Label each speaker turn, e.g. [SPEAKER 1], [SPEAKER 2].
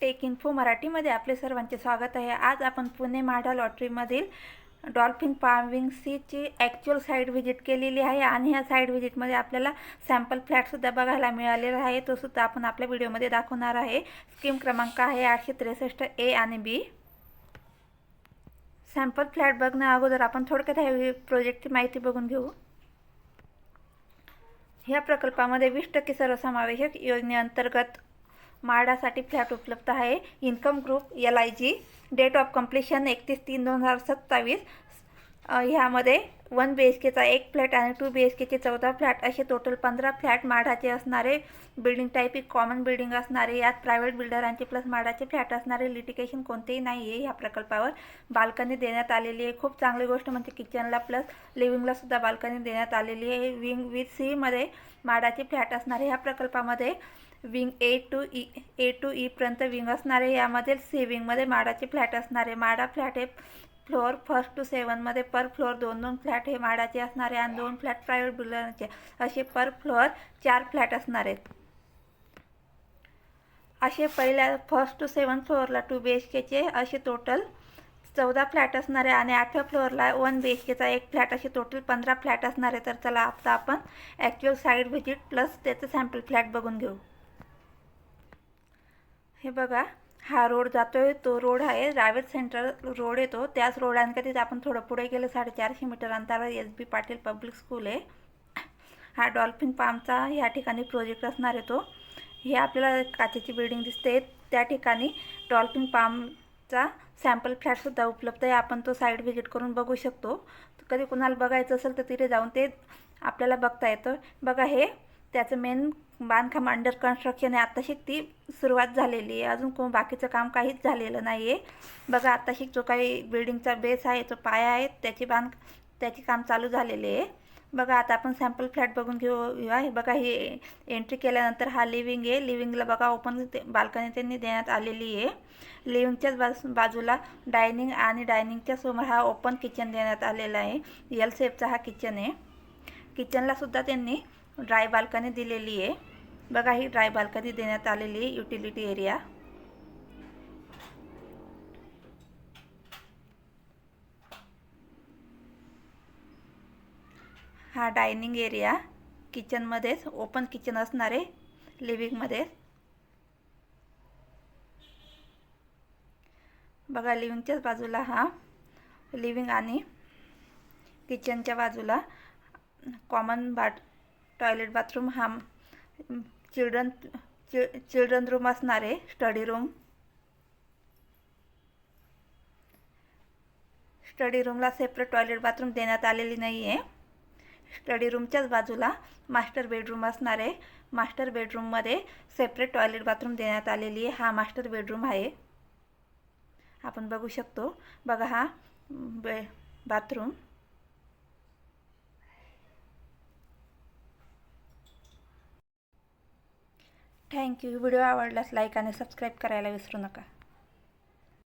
[SPEAKER 1] Take info मराठीमध्ये आपले सर्वांचे स्वागत आहे. आज आपण पुणे म्हाडा लॉटरीमधील डॉल्फिन फार्मिंग सीची ॲक्च्युअल साईट व्हिजिट केलेली आहे आणि ह्या साईट व्हिजिटमध्ये आपल्याला सॅम्पल फ्लॅटसुद्धा बघायला मिळालेला आहे. तोसुद्धा आपण आपल्या व्हिडिओमध्ये दाखवणार आहे. स्कीम क्रमांक आहे आठशे त्रेसष्ट ए आणि बी सॅम्पल फ्लॅट बघण्या अगोदर आपण थोडक्यात ह्या प्रोजेक्टची माहिती बघून घेऊ. ह्या प्रकल्पामध्ये वीस टक्के सर्वसमावेशक योजनेअंतर्गत माडासाठी फ्लॅट उपलब्ध आहे. Income group L I G date of completion एकतीस तीन दोन हजार सत्तावीस. ह्यामध्ये वन बी एच केचा एक फ्लॅट आणि टू बी एच केचे चौदा फ्लॅट. असे टोटल पंधरा फ्लॅट माडाचे असणारे बिल्डिंग टाईप एक कॉमन बिल्डिंग असणारे यात प्रायव्हेट बिल्डरांचे प्लस माडाचे फ्लॅट असणारे. लिटिकेशन कोणतेही नाही आहे ह्या प्रकल्पावर. बाल्कनी देण्यात आलेली आहे. खूप चांगली गोष्ट म्हणजे किचनला प्लस लिव्हिंगला सुद्धा बाल्कनी देण्यात आलेली आहे. विंग विथ सीमध्ये माडाचे फ्लॅट असणारे ह्या प्रकल्पामध्ये. Wing A to E A to ईपर्यंत wing असणारे यामध्ये सी विंगमध्ये माडाचे फ्लॅट असणारे. माडा फ्लॅट हे फ्लोअर फर्स्ट टू सेवनमध्ये पर फ्लोअर दोन दोन फ्लॅट हे माडाचे असणारे आणि दोन फ्लॅट प्रायव्हेट बिल्डरचे असे पर फ्लोअर चार फ्लॅट असणार. आहेत असे पहिल्या फर्स्ट टू सेवन फ्लोअरला टू बी एच केचे असे टोटल चौदा फ्लॅट असणार आहे आणि आठव्या फ्लोअरला वन बी एच केचा एक फ्लॅट असे टोटल पंधरा फ्लॅट असणार. आहे तर चला आता आपण ॲक्च्युअल साईड व्हिजिट प्लस त्याचं सॅम्पल फ्लॅट बघून घेऊ. हे बघा हा रोड जातोय तो रोड आहे रावेत सेंट्रल रोड येतो. त्याच रोड आपण थोडं पुढे गेलं साडेचारशे मीटर अंतरावर S B Patil public school आहे. हा डॉल्फिन पामचा ह्या ठिकाणी प्रोजेक्ट असणार आहे तो. हे आपल्याला काचेची बिल्डिंग दिसते. त्या ठिकाणी डॉल्फिन पामचा सॅम्पल फ्लॅटसुद्धा उपलब्ध आहे. आपण तो साईड व्हिजिट करून बघू शकतो. कधी कुणाला बघायचं असेल तर तिथे जाऊन ते आपल्याला बघता येतं. बघा हे त्याचं मेन बांधकाम अंडर कन्स्ट्रक्शन आहे. आत्ताशी ती सुरुवात झालेली आहे. अजून कोण बाकीचं काम काहीच झालेलं नाही आहे बघा आत्ताशी जो काही बिल्डिंगचा बेस आहे तो पाया आहे त्याची बांध त्याचे काम चालू झालेले आहे. बघा आता आपण सॅम्पल फ्लॅट बघून घेऊ आहे बघा हे एंट्री केल्यानंतर हा लिव्हिंग आहे. लिव्हिंगला बघा ओपन बाल्कनी त्यांनी देण्यात आलेली आहे. लिव्हिंगच्याच बाजू बाजूला डायनिंग आणि डायनिंगच्या समोर हा ओपन किचन देण्यात आलेला आहे. यल सेफचा हा किचन आहे. किचनलासुद्धा त्यांनी ड्राय बाल्कनी दिलेली आहे. बघा ही ड्राय बाल्कनी देण्यात आलेली आहे युटिलिटी एरिया. हा डायनिंग एरिया किचनमध्येच ओपन किचन असणार आहे लिव्हिंगमध्ये बघा लिव्हिंगच्याच बाजूला हा लिव्हिंग आणि किचनच्या बाजूला कॉमन बाट टॉयलेट बाथरूम हा चिल्ड्रन चि चिल्ड्रन रूम असणार आहे स्टडी रूम. स्टडी रूमला सेपरेट टॉयलेट बाथरूम देण्यात आलेली नाही आहे स्टडी रूमच्याच बाजूला मास्टर बेडरूम असणार आहे. मास्टर बेडरूममध्ये सेपरेट टॉयलेट बाथरूम देण्यात आलेली आहे. हा मास्टर बेडरूम आहे. आपण बघू शकतो. बघा हा बे बाथरूम थँक्यू. व्हिडिओ आवडल्यास लाईक आणि सबस्क्राईब करायला विसरू नका.